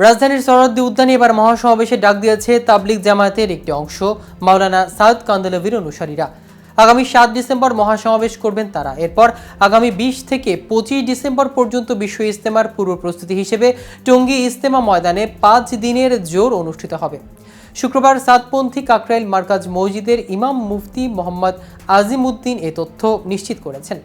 রাজধানীর সরহদ্দি উদ্যানে এবার মহাসমাবেশে ডাক দিয়েছে তাবলিক জামায়াতের একটি অংশ। মাওলানা সাউদ কান্দলভির অনুসারীরা। আগামী সাত ডিসেম্বর মহাসমাবেশ করবেন তারা। এরপর আগামী বিশ থেকে পঁচিশ ডিসেম্বর পর্যন্ত বিশ্ব ইজতেমার পূর্ব প্রস্তুতি হিসেবে টঙ্গী ইজতেমা ময়দানে পাঁচ দিনের জোর অনুষ্ঠিত হবে। শুক্রবার সাতপন্থী কাকরাইল মার্কাজ মসজিদের ইমাম মুফতি মোহাম্মদ আজিমউদ্দিন এ তথ্য নিশ্চিত করেছেন।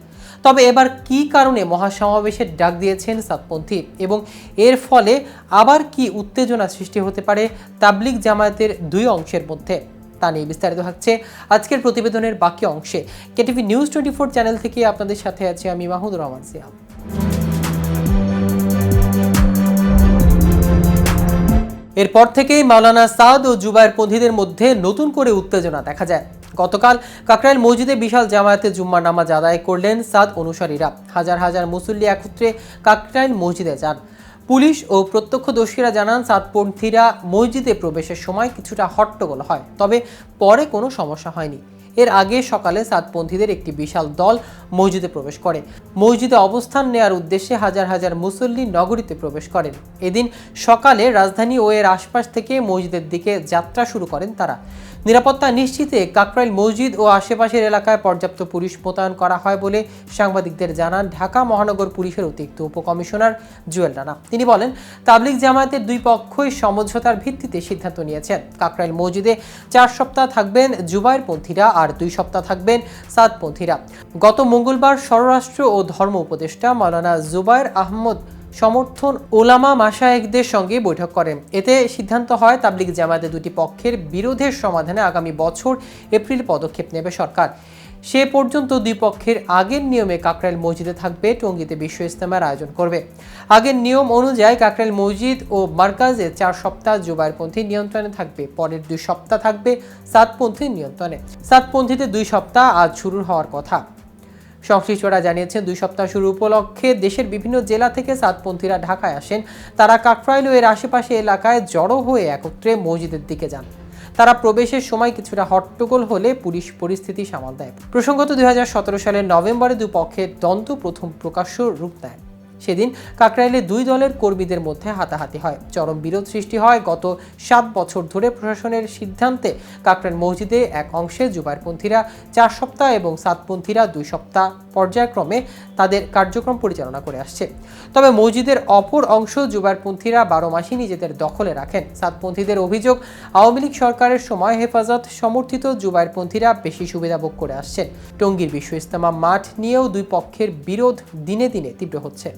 তবে এবার কী কারণে মহাসমাবেশের ডাক দিয়েছেন সাতপন্থী এবং এর ফলে আবার কি উত্তেজনা সৃষ্টি হতে পারে তাবলিগ জামায়াতের দুই অংশের মধ্যে? তা নিয়ে বিস্তারিত থাকছে আজকের প্রতিবেদনের বাকি অংশে। KTV news twenty four channel থেকে আপনাদের সাথে আছি আমি মাহমুদুর রহমান সিয়াম। এরপর থেকেই মাওলানা সাদ ও জুবায়ের পন্থীদের মধ্যে নতুন করে উত্তেজনা দেখা যায়। গতকাল কাকরাইল মসজিদে বিশাল জামায়াতে জুম্মার নামাজ আদায় করলেন সাদ অনুসারীরা। হাজার হাজার মুসল্লি একত্রে কাকরাইল মসজিদে যান। পুলিশ ও প্রত্যক্ষদর্শীরা জানান সাতপন্থীরা মসজিদে প্রবেশের সময় কিছুটা হট্টগোল হয়, তবে পরে কোনো সমস্যা হয়নি। এর আগে সকালে সাতপন্থীদের একটি বিশাল দল মসজিদে প্রবেশ করে। মসজিদে অবস্থান নেয়ার উদ্দেশ্যে হাজার হাজার মুসল্লি নগরীতে প্রবেশ করেন। এদিন সকালে রাজধানী ও এর আশপাশ থেকে মসজিদের দিকে যাত্রা শুরু করেন তারা। নিরাপত্তা নিশ্চিতে কাকরাইল মসজিদ ও আশেপাশের এলাকায় পর্যাপ্ত পুলিশ মোতায়েন করা হয় বলে সাংবাদিকদের জানান ঢাকা মহানগর পুলিশের অতিরিক্ত উপকমিশনার জুয়েল রানা। তিনি বলেন, তাবলিগ জামায়াতের দুই পক্ষই সমঝোতার ভিত্তিতে সিদ্ধান্ত নিয়েছেন। কাকরাইল মসজিদে চার সপ্তাহ থাকবেন জুবাইরপন্থীরা আর দুই সপ্তাহ থাকবেন সাদপন্থীরা। গত মঙ্গলবার স্বরাষ্ট্র ও ধর্ম উপদেষ্টা মাওলানা জুবায়ের আহমদ সমর্থন ওলামা মাসায়েকদের সঙ্গে বৈঠক করেন। এতে সিদ্ধান্ত হয়, তাবলিগ জামায়াতের দুটি পক্ষের বিরোধের সমাধানে আগামী বছর এপ্রিল পদক্ষেপ নেবে সরকার। সে পর্যন্ত দুই পক্ষের আগের নিয়মে কাকরাইল মসজিদে থাকবে, টঙ্গীতে বিশ্ব ইস্তেমার আয়োজন করবে। আগের নিয়ম অনুযায়ী কাকরাইল মসজিদ ও মার্কাজে চার সপ্তাহ জুবাইরপন্থী নিয়ন্ত্রণে থাকবে, পরের দুই সপ্তাহ থাকবে সাতপন্থীর নিয়ন্ত্রণে। সাতপন্থীতে দুই সপ্তাহ আজ শুরু হওয়ার কথা। সংশ্লিষ্টরা জানিয়েছেন, দুই সপ্তাহ শুরু উপলক্ষে দেশের বিভিন্ন জেলা থেকে সাতপন্থীরা ঢাকায় আসেন। তারা কাকরাইল এর আশেপাশে এলাকায় জড়ো হয়ে একত্রে মসজিদের দিকে যান। তারা প্রবেশের সময় কিছুটা হট্টগোল হলে পুলিশ পরিস্থিতি সামাল দেয়। প্রসঙ্গত দুই হাজার সতেরো সালের নভেম্বরে দুপক্ষের দ্বন্দ্ব প্রথম প্রকাশ্য রূপ নেয়। সেদিন কাকরাইলে দুই দলের কর্মীদের মধ্যে হাতাহাতি হয়। চরম বিরোধ সৃষ্টি হয় গত সাত বছর ধরে প্রশাসনের সিদ্ধান্তে। কাকরাইল মসজিদে এক অংশে জুবাইরপন্থীরা চার সপ্তাহ এবং সাতপন্থীরা দুই সপ্তাহ পর্যায়ক্রমে তাদের কার্যক্রম পরিচালনা করে আসছে। তবে মসজিদের অপর অংশ জুবাইরপন্থীরা বারো মাসই নিজেদের দখলে রাখেন। সাতপন্থীদের অভিযোগ, আওয়ামী লীগ সরকারের সময় হেফাজত সমর্থিত জুবাইরপন্থীরা বেশি সুবিধা ভোগ করে আসছেন। টঙ্গীর বিশ্ব ইস্তেমা মাঠ নিয়েও দুই পক্ষের বিরোধ দিনে দিনে তীব্র হচ্ছে।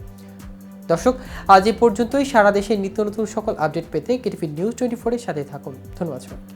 দর্শক, আজ এ পর্যন্তই সারা দেশের নিত্য নতুন সকল আপডেট পেতে কেটিভি নিউজ টোয়েন্টি ফোরের সাথে থাকুন ধন্যবাদ সবাইকে।